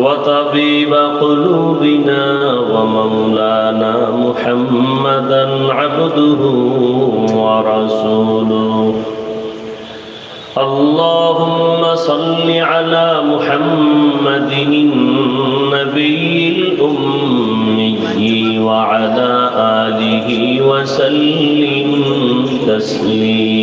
وطبيب قلوبنا ومولانا محمدا عبده ورسوله. اللهم صل على محمد النبي الأمي وعلى آله وسلم تسليما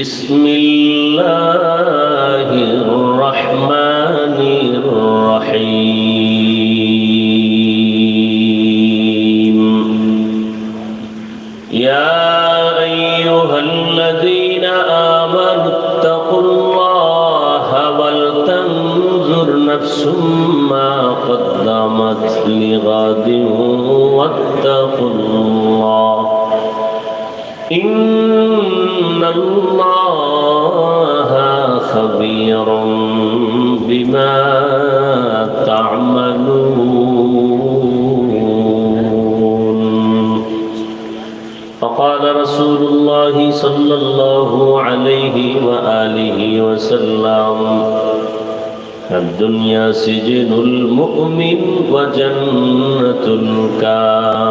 بسم الله الرحمن الرحيم. يا أيها الذين آمنوا اتقوا الله ولتنظر نفس ما قدمت لغد واتقوا الله. إن الله خبير بما تعملون. فقال رسول الله صلى الله عليه وآله وسلم الدنيا سجن المؤمن وجنة الكافر.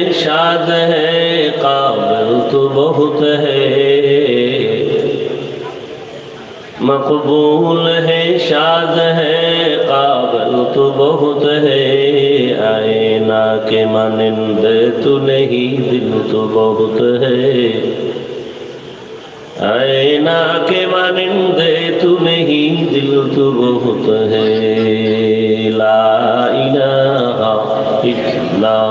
ناز ہے قابل تو بہت ہے مقبول ہے شاد ہے قابل تو بہت ہے آئینہ کے مانند تو نہیں دل تو بہت ہے آئینہ کے مانند تو نہیں دل تو بہت ہے لا الہ الا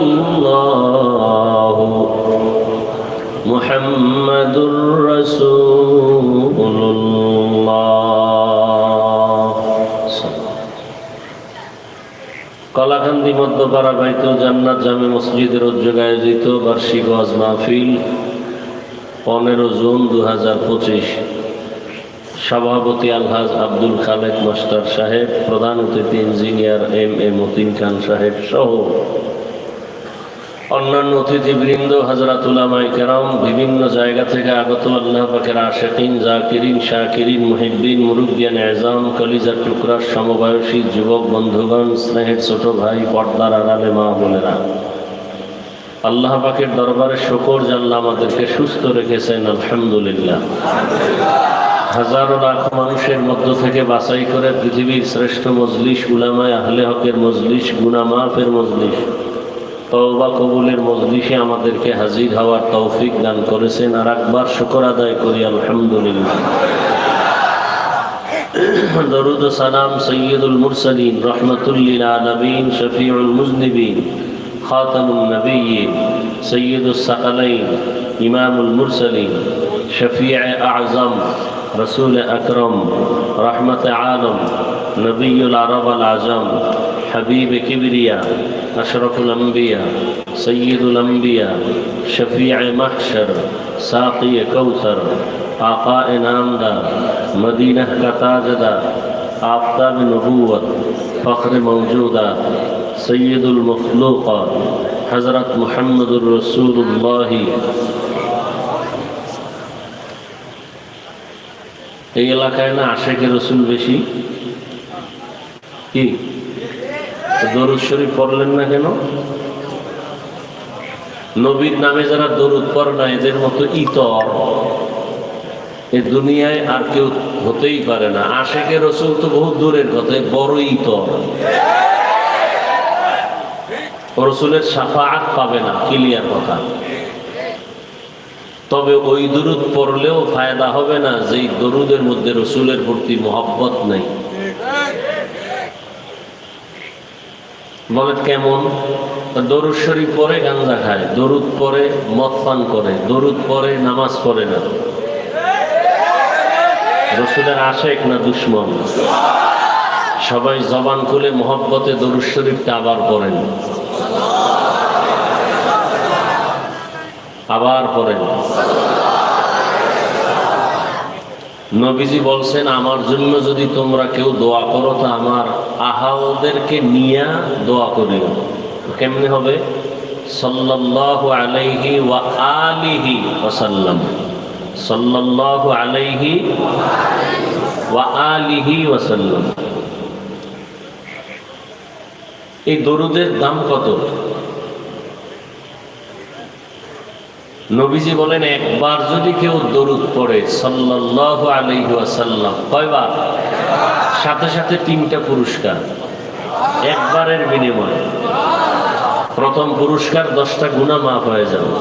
الله محمد رسول الله কলাকান্দি মধ্যপাড়া বাইত জান্নাত জামে মসজিদের উদ্যোগ আয়োজিত বার্ষিক ওয়াজ মাহফিল পনেরো জুন দু হাজার পঁচিশ সভাপতি আলহাজ আব্দুল খালেক মাস্টার সাহেব প্রধান অতিথি engineer M A Matin Khan সাহেব সহ অন্যান্য অতিথিবৃন্দ হাজরাতুলামাই কেরাম, বিভিন্ন জায়গা থেকে আগত আল্লাহ পাকের আশেকিন, জাকিরিন, শাকিরিন, মুহিব্বিন, মুরুব্বিয়ান, এজাম, কলিজার টুকরার সমবয়সী যুবক, বন্ধুগণ, স্নেহের ছোট ভাই, পর্দার আড়ালে মা বোনেরা। আল্লাহ পাকের দরবারে শকর জাল্লা আমাদেরকে সুস্থ রেখেছেন, আলহামদুলিল্লাহ। হাজারো লাখ মানুষের মধ্য থেকে বাছাই করে পৃথিবীর শ্রেষ্ঠ মজলিস, উলামায় আহলে হকের মজলিস গুনামাফের মজলিস। তওবা কবুলের মজলিসে আমাদেরকে হাজির হওয়ার তৌফিক দান করেছেন আর একবার শুকর আদায় করি আলহামদুলিল্লাহ দরুদ সালাম সৈয়দুল মুরসালিন রহমতুল্লিল আলামিন শফিউল মুজনিবিন খাতামুন নবীন সৈয়দুল সাকালাইন ইমামুল মুরসালিন শফিع আযম রাসূল আকরাম রহমত আলম নবিউল আরব আল আযম হাবিব কিবরিয়া আশরফুল আম্বিয়া সৈয়দুল আম্বিয়া শফিয়া মাহশর সাকি কৌসর آقا انعامدار مدینہ کا تاجدار آفتاب نبوت فخر موجودات سید المخلوقات حضرت محمد الرسول اللہ এই এলাকায় না আশেখের রসুল বেশি কি দরুদ শরীফ পড়লেন না কেন? নবীর নামে যারা দরুদ পড়ে না, এদের মতো ইতর। এ দুনিয়ায় আর কেউ হতেই পারে না। আশেকে রসুল তো বহু দূরের কথা বড় ইতর। রসুলের সাফাত পাবে না, ক্লিয়ার কথা। তবে ওই দরুদ পড়লেও ফায়দা হবে না, যেই দরুদের মধ্যে রসুলের প্রতি মহব্বত নেই। বলে কেমন? দরুদ শরীফ পরে গাঞ্জা খায়, দরুদ পরে মদ পান করে, দরুদ পরে নামাজ পড়ে না। রসুলের আশেক না দুশ্মন? সবাই জবান খুলে মহব্বতে দরুদ শরীফটা আবার পড়েন। আবার পড়েন। নবীজি বলছেন, আমার জন্য যদি তোমরা কেউ দোয়া করো, তা আমার আহাওদেরকে নিয়ে দোয়া করিও কেমনে হবে? সাল্লাল্লাহু আলাইহি ওয়া আলিহি ওয়াসাল্লাম। সাল্লাল্লাহু আলাইহি ওয়া আলিহি ওয়াসাল্লাম। এই দরুদের দাম কত? নবীজি বলেন, একবার যদি কেউ দরুদ পড়ে, সাল্লাল্লাহু আলাইহি ওয়াসাল্লাম। কয়বার? সাথে সাথে তিনটা পুরস্কার। একবারের বিনিময়ে। প্রথম পুরস্কার দশটা গুণা মাফ হয়ে যাবে।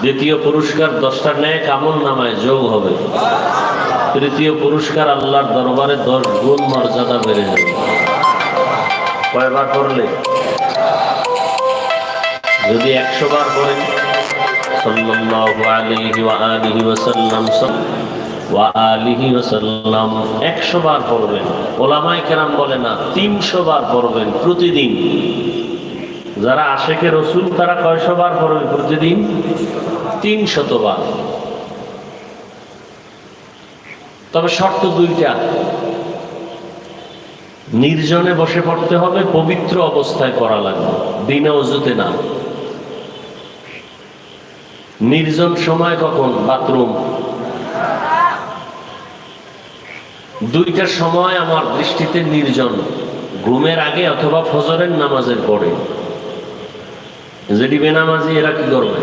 দ্বিতীয় পুরস্কার দশটা ন্যায় কামল নামায় যোগ হবে। তৃতীয় পুরস্কার আল্লাহর দরবারে দশ গুণ মর্যাদা বেড়ে যাবে। কয়বার পড়লে? যদি একশো বার পড়েন একশো বার পড়বেন। ওলামাই কেরাম বলে না, তিনশো বার পড়বেন প্রতিদিন। যারা রসুল, তারা কয়শো বার পড়বে প্রতিদিন? তবে শর্ত দুইটা। নির্জনে বসে পড়তে হবে, পবিত্র অবস্থায় পড়া লাগবে, বিনা অজুতে না। নির্জন সময় কখন? বাথরুম। দুইটার সময় আমার দৃষ্টিতে নির্জন। ঘুমের আগে অথবা ফজরের নামাজের পরে। যেটি বেনামাজি, এরা কি করবে?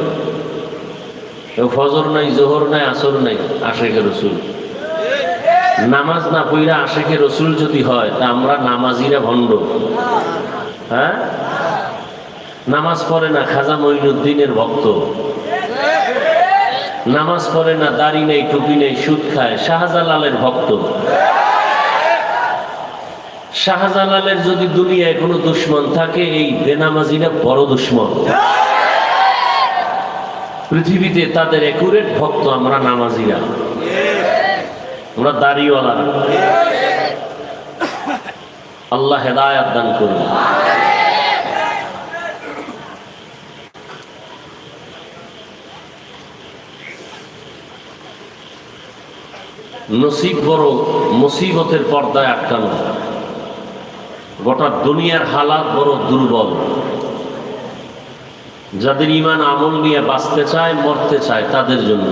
ফজর নাই, জোহর নাই, আসর নাই, আশেখে রসুল। নামাজ না পইরা আশেখে রসুল যদি হয়, তা আমরা নামাজিরা ভণ্ড। হ্যাঁ? নামাজ পড়ে না, খাজা মঈনুদ্দিনের ভক্ত। নামাজ পড়ে না, দাড়ি নেই, টুপি নেই, সুদ খায়। শাহজালালের ভক্ত। শাহজালালের যদি দুনিয়ায় কোনো দুশ্মন থাকে, এই বেনামাজিরা বড় দুশ্মন। পৃথিবীতে তাদের একুরেট ভক্ত আমরা নামাজিরা। আমরা দাড়িওয়ালা। আল্লাহ হেদায়াত দান করুন। নসিব বড় মুসিবতের পর্দায় আটকানো। গোটা দুনিয়ার হালাত বড় দুর্বল। যাদের ইমান আমল নিয়ে বাঁচতে চায়, মরতে চায় তাদের জন্য।